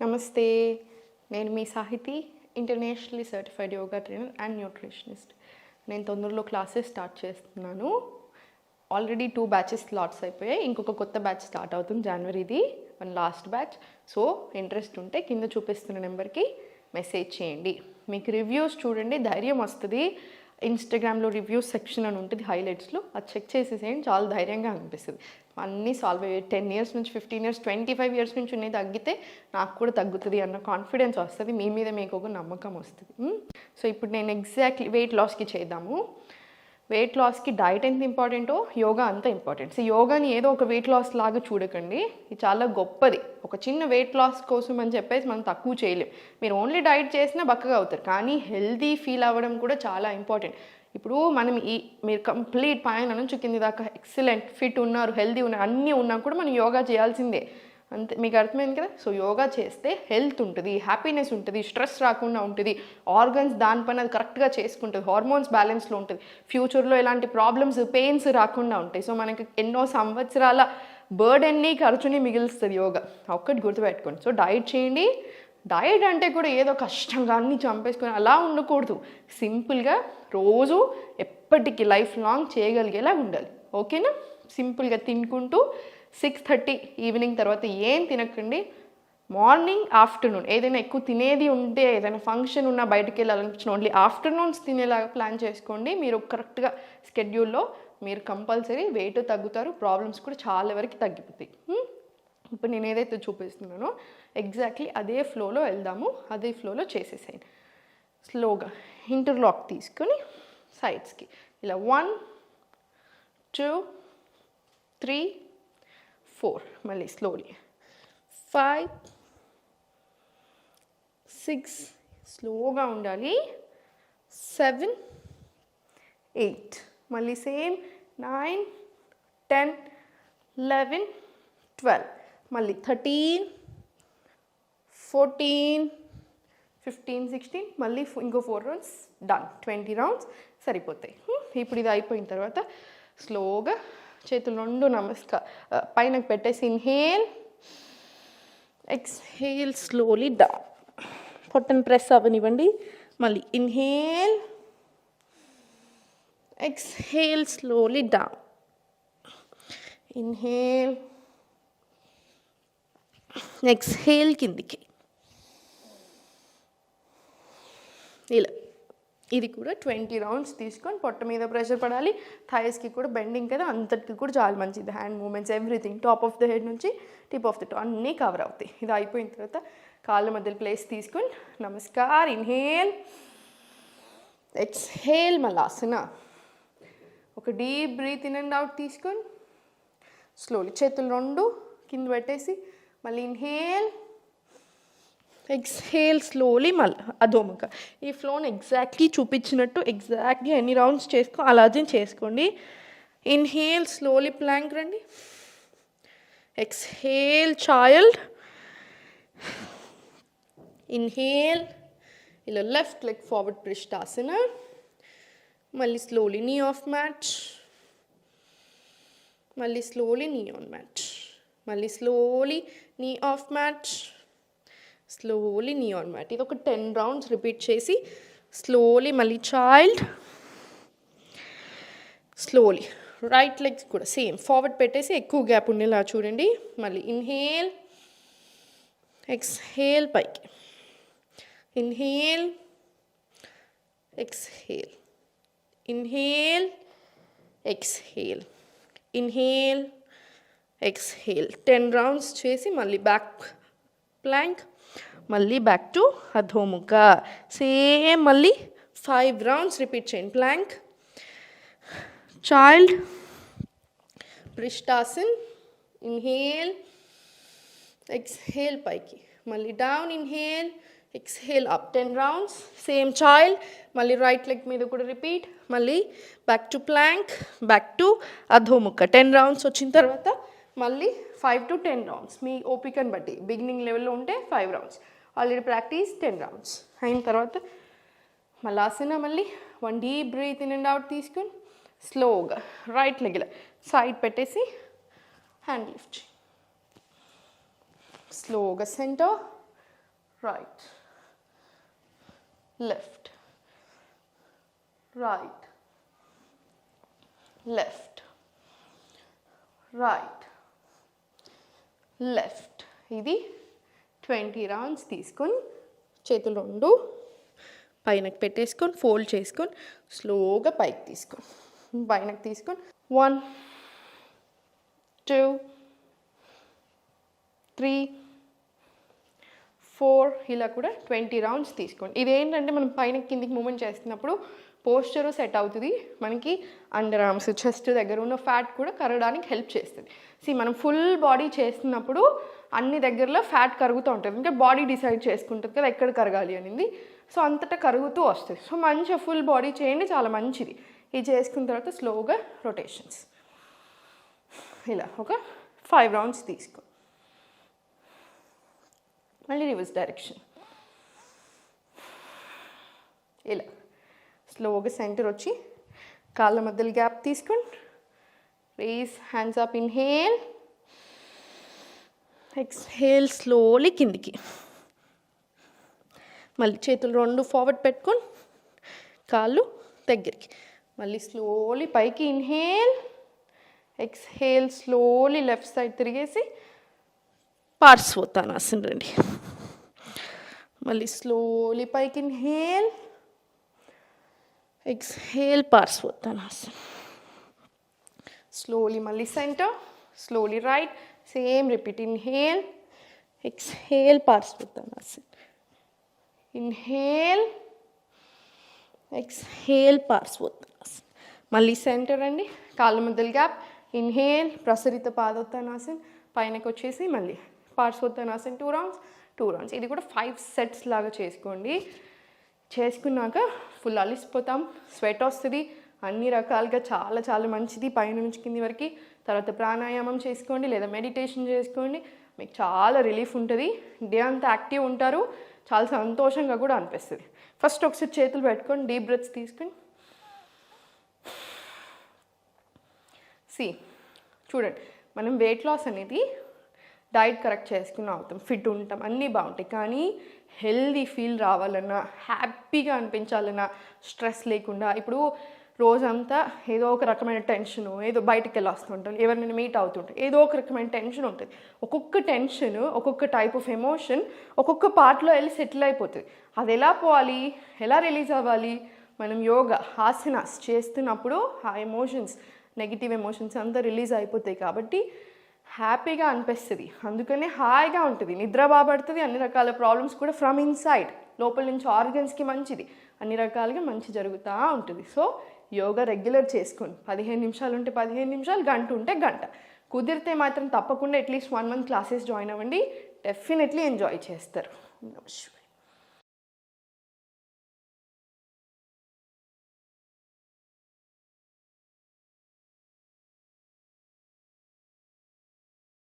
నమస్తే నేను మీ Sahithi internationally certified yoga trainer and nutritionist. నేను తొందరలో క్లాసెస్ స్టార్ట్ చేస్తున్నాను. ఆల్రెడీ టూ బ్యాచెస్ స్లాట్స్ అయిపోయాయి. ఇంకొక కొత్త బ్యాచ్ స్టార్ట్ అవుతుంది జనవరిది one last batch. So interest ఉంటే కింద చూపిస్తున్న నెంబర్కి మెసేజ్ చేయండి. మీకు రివ్యూస్ చూడండి ధైర్యం వస్తుంది. ఇన్స్టాగ్రామ్లో రివ్యూస్ సెక్షన్ అని ఉంటుంది హైలైట్స్లో అది చెక్ చేసేసేయండి చాలా ధైర్యంగా అనిపిస్తుంది. అన్నీ సాల్వ్ అయ్యే టెన్ ఇయర్స్ నుంచి fifteen years twenty five years నుంచి ఉన్నాయి తగ్గితే నాకు కూడా తగ్గుతుంది అన్న కాన్ఫిడెన్స్ వస్తుంది. మీ మీద మీకు ఒక నమ్మకం వస్తుంది. సో ఇప్పుడు నేను ఎగ్జాక్ట్లీ వెయిట్ లాస్కి చేద్దాము. వెయిట్ లాస్కి డైట్ ఎంత ఇంపార్టెంటో యోగా అంత ఇంపార్టెంట్ సో యోగాని ఏదో ఒక వెయిట్ లాస్ లాగా చూడకండి. ఇది చాలా గొప్పది. ఒక చిన్న వెయిట్ లాస్ కోసం అని చెప్పేసి మనం తక్కువ చేయలేం. మీరు ఓన్లీ డైట్ చేసినా బక్కగా అవుతారు. కానీ హెల్తీ ఫీల్ అవ్వడం కూడా చాలా ఇంపార్టెంట్ ఇప్పుడు మనం ఈ మీరు కంప్లీట్ పైన నుంచి కింది దాకా ఎక్సలెంట్ ఫిట్ ఉన్నారు హెల్దీ ఉన్నారు అన్నీ ఉన్నా కూడా మనం యోగా చేయాల్సిందే. అంతే మీకు అర్థమైంది కదా? సో యోగా చేస్తే హెల్త్ ఉంటుంది హ్యాపీనెస్ ఉంటుంది స్ట్రెస్ రాకుండా ఉంటుంది ఆర్గన్స్ దానిపైన అది కరెక్ట్గా చేసుకుంటుంది హార్మోన్స్ బ్యాలెన్స్లో ఉంటుంది ఫ్యూచర్లో ఎలాంటి ప్రాబ్లమ్స్ పెయిన్స్ రాకుండా ఉంటాయి. సో మనకి ఎన్నో సంవత్సరాల బర్డెన్ని ఖర్చుని మిగిలిస్తుంది యోగా. ఒక్కటి గుర్తుపెట్టుకోండి. సో డైట్ చేయండి. డైట్ అంటే కూడా ఏదో కష్టంగా అన్నీ చంపేసుకొని అలా ఉండకూడదు. సింపుల్గా రోజు ఎప్పటికీ లైఫ్ లాంగ్ చేయగలిగేలా ఉండాలి. ఓకేనా? సింపుల్గా తినుకుంటూ సిక్స్ థర్టీ ఈవినింగ్ తర్వాత ఏం తినకండి. Morning afternoon. ఏదైనా ఎక్కువ తినేది ఉంటే ఏదైనా ఫంక్షన్ ఉన్నా బయటకు వెళ్ళాలనిపించిన ఓన్లీ ఆఫ్టర్నూన్స్ తినేలాగా ప్లాన్ చేసుకోండి. మీరు కరెక్ట్గా స్కెడ్యూల్లో మీరు కంపల్సరీ వెయిట్ తగ్గుతారు. ప్రాబ్లమ్స్ కూడా చాలా వరకు తగ్గిపోతాయి. ఇప్పుడు నేను ఏదైతే చూపిస్తున్నానో ఎగ్జాక్ట్లీ అదే ఫ్లోలో వెళ్దాము. అదే ఫ్లోలో చేసేసేయండి. స్లోగా ఇంటర్లాక్ తీసుకొని సైడ్స్కి. ఇలా వన్ టూ త్రీ ఫోర్ మళ్ళీ స్లోలీ ఫైవ్ సిక్స్ స్లోగా ఉండాలి సెవెన్ ఎయిట్ మళ్ళీ same nine ten eleven twelve మళ్ళీ థర్టీన్ ఫోర్టీన్ ఫిఫ్టీన్ సిక్స్టీన్ మళ్ళీ ఇంకో four rounds done twenty rounds సరిపోతాయి. ఇప్పుడు ఇది అయిపోయిన తర్వాత స్లోగా చేతులు రెండు నమస్కార పైన పెట్టేసి ఇన్హేల్ ఎక్స్హేల్ స్లోలీ డౌన్ పొట్టను ప్రెస్ అవ్వనివ్వండి. మళ్ళీ inhale exhale slowly down inhale exhale కిందికి. ఇలా. ఇది కూడా ట్వంటీ రౌండ్స్ తీసుకొని పొట్ట మీద ప్రెషర్ పడాలి. థైస్కి కూడా బెండింగ్ కదా అంతటికి కూడా చాలా మంచిది. Hand movements everything. Top of the head నుంచి టిప్ ఆఫ్ ద టో అన్నీ కవర్ అవుతాయి. ఇది అయిపోయిన తర్వాత కాళ్ళ మధ్యలో ప్లేస్ తీసుకొని నమస్కార్ ఇన్హేల్ ఎక్స్హేల్ మలాసన. ఒక deep breath in and out తీసుకొని స్లోలీ చేతులు రెండు కింద పెట్టేసి మళ్ళీ ఇన్హేల్ ఎక్స్హేల్ స్లోలీ మళ్ళీ అధోముఖ ఈ ఫ్లోని ఎగ్జాక్ట్లీ చూపించినట్టు ఎగ్జాక్ట్గా ఎన్ని రౌండ్స్ చేసుకో అలాగే చేసుకోండి. ఇన్హేల్ స్లోలీ ప్లాంక్ రండి. ఎక్స్హేల్ చైల్డ్ ఇన్హేల్ ఇలా లెఫ్ట్ లెగ్ ఫార్వర్డ్ ప్రిష్టాసన మళ్ళీ స్లోలీ నీ ఆఫ్ మ్యాచ్ మళ్ళీ స్లోలీ నీ ఆన్ మ్యాచ్ మళ్ళీ slowly knee off mat slowly knee అనమాట ఇది ఒక టెన్ రౌండ్స్ రిపీట్ చేసి స్లోలీ మళ్ళీ చైల్డ్ స్లోలీ రైట్ లెగ్స్ కూడా సేమ్ ఫార్వర్డ్ పెట్టేసి ఎక్కువ గ్యాప్ ఉండేలా చూడండి. మళ్ళీ ఇన్హేల్ ఎక్స్హేల్ పైకి. Inhale exhale inhale exhale inhale exhale ten rounds చేసి మళ్ళీ బ్యాక్ ప్లాంక్ మళ్ళీ బ్యాక్ టు అధోముఖ. సేమ్ మళ్ళీ ఫైవ్ రౌండ్స్ రిపీట్ చేయండి ప్లాంక్ చైల్డ్ ప్రిష్టాసన్ ఇన్హేల్ ఎక్స్హేల్ పైకి. మళ్ళీ down inhale exhale up ten rounds same child మళ్ళీ రైట్ లెగ్ మీద కూడా రిపీట్ మళ్ళీ back to plank back to అధోముఖ. Ten rounds వచ్చిన తర్వాత మళ్ళీ ఫైవ్ టు టెన్ రౌండ్స్ మీ ఓపికని బట్టి బిగినింగ్ లెవెల్లో ఉంటే five rounds already practice ten rounds అయిన తర్వాత మళ్ళీ ఆసన మళ్ళీ one deep breath in and out తీసుకుని స్లోగా రైట్ లెగ్ ఇలా సైడ్ పెట్టేసి హ్యాండ్ లిఫ్ట్. స్లోగా center right. Left. Right. Left. Right. Left. ఇది ట్వంటీ రౌండ్స్ తీసుకొని చేతులు రెండు పైనకి పెట్టేసుకొని ఫోల్డ్ చేసుకొని స్లోగా పైకి తీసుకొని పైనకి తీసుకొని వన్ టూ త్రీ ఫోర్ ఇలా కూడా ట్వంటీ రౌండ్స్ తీసుకోండి. ఇదేంటంటే మనం పైన కిందికి మూమెంట్ చేస్తున్నప్పుడు పోస్చరు సెట్ అవుతుంది. మనకి అండర్ ఆర్మ్స్ చెస్ట్ దగ్గర ఉన్న ఫ్యాట్ కూడా కరగడానికి హెల్ప్ చేస్తుంది. సి మనం ఫుల్ బాడీ చేస్తున్నప్పుడు అన్ని దగ్గరలో ఫ్యాట్ కరుగుతూ ఉంటుంది ఇంకా బాడీ డిసైడ్ చేసుకుంటుంది కదా ఎక్కడ కరగాలి అనేది. సో అంతటా కరుగుతూ వస్తుంది సో మంచిగా ఫుల్ బాడీ చేయండి చాలా మంచిది. ఇది చేసుకున్న తర్వాత స్లోగా రొటేషన్స్. ఇలా ఒక ఫైవ్ రౌండ్స్ తీసుకో. మళ్ళీ రివర్స్ డైరెక్షన్. ఇలా. స్లోగా సెంటర్ వచ్చి కాళ్ళ మధ్యలో గ్యాప్ తీసుకోండి. Raise hands up inhale exhale slowly కిందికి. మళ్ళీ చేతులు రెండు ఫార్వర్డ్ పెట్టుకొని కాళ్ళు దగ్గరికి. మళ్ళీ స్లోలీ పైకి inhale exhale slowly left side తిరిగేసి పార్శ్వోత్తానాసన రండి. మళ్ళీ స్లోలీ పైకి ఇన్హేల్ ఎక్స్హేల్ పార్శ్వోత్తానాసన స్లోలీ మళ్ళీ center slowly right same repeat inhale exhale ఆసన్ inhale exhale ఆసన్ మళ్ళీ సెంటర్ అండి. కాళ్ళ మధ్యలో గ్యాప్ ఇన్హేల్ ప్రసరిత పాదోత్తానాసన్. పైనకి వచ్చేసి మళ్ళీ పార్శ్వోత్తానాసన్ టూ రౌండ్స్ టూ రౌండ్స్ ఇది కూడా ఫైవ్ సెట్స్ లాగా చేసుకోండి. చేసుకున్నాక ఫుల్ అలిసిపోతాం. స్వెట్ వస్తుంది. అన్ని రకాలుగా చాలా చాలా మంచిది. పైనుంచి కింది వరకు తర్వాత ప్రాణాయామం చేసుకోండి లేదా మెడిటేషన్ చేసుకోండి. మీకు చాలా రిలీఫ్ ఉంటుంది. డే అంతా యాక్టివ్ ఉంటారు. చాలా సంతోషంగా కూడా అనిపిస్తుంది. ఫస్ట్ ఒకసారి చేతులు పెట్టుకొని డీప్ బ్రెత్స్ తీసుకొని సి చూడండి. మనం వెయిట్ లాస్ అనేది డైట్ కరెక్ట్ చేసుకుని అవుతాం. ఫిట్ ఉంటాం. అన్నీ బాగుంటాయి. కానీ హెల్దీ ఫీల్ రావాలన్నా హ్యాపీగా అనిపించాలన్నా స్ట్రెస్ లేకుండా ఇప్పుడు రోజంతా ఏదో ఒక రకమైన టెన్షన్ ఏదో బయటకు వెళ్ళి వస్తుంటాం ఎవరినైనా మీట్ అవుతుంటాం ఏదో ఒక రకమైన టెన్షన్ ఉంటుంది. ఒక్కొక్క టెన్షన్ ఒక్కొక్క టైప్ ఆఫ్ ఎమోషన్ ఒక్కొక్క పార్ట్లో వెళ్ళి సెటిల్ అయిపోతుంది. అది ఎలా పోవాలి? ఎలా రిలీజ్ అవ్వాలి? మనం యోగా హాసనాస్ చేస్తున్నప్పుడు ఆ ఎమోషన్స్ నెగిటివ్ ఎమోషన్స్ అంతా రిలీజ్ అయిపోతాయి కాబట్టి హ్యాపీగా అనిపిస్తుంది. అందుకనే హాయిగా ఉంటుంది. నిద్ర బాబడుతుంది అన్ని రకాల ప్రాబ్లమ్స్ కూడా ఫ్రమ్ ఇన్సైడ్. లోపల నుంచి ఆర్గన్స్కి మంచిది. అన్ని రకాలుగా మంచి జరుగుతూ ఉంటుంది. సో యోగా రెగ్యులర్ చేసుకుని పదిహేను నిమిషాలు ఉంటే పదిహేను నిమిషాలు గంట ఉంటే గంట. కుదిరితే మాత్రం తప్పకుండా at least one month classes join అవ్వండి. డెఫినెట్లీ ఎంజాయ్ చేస్తారు. నమస్కారం.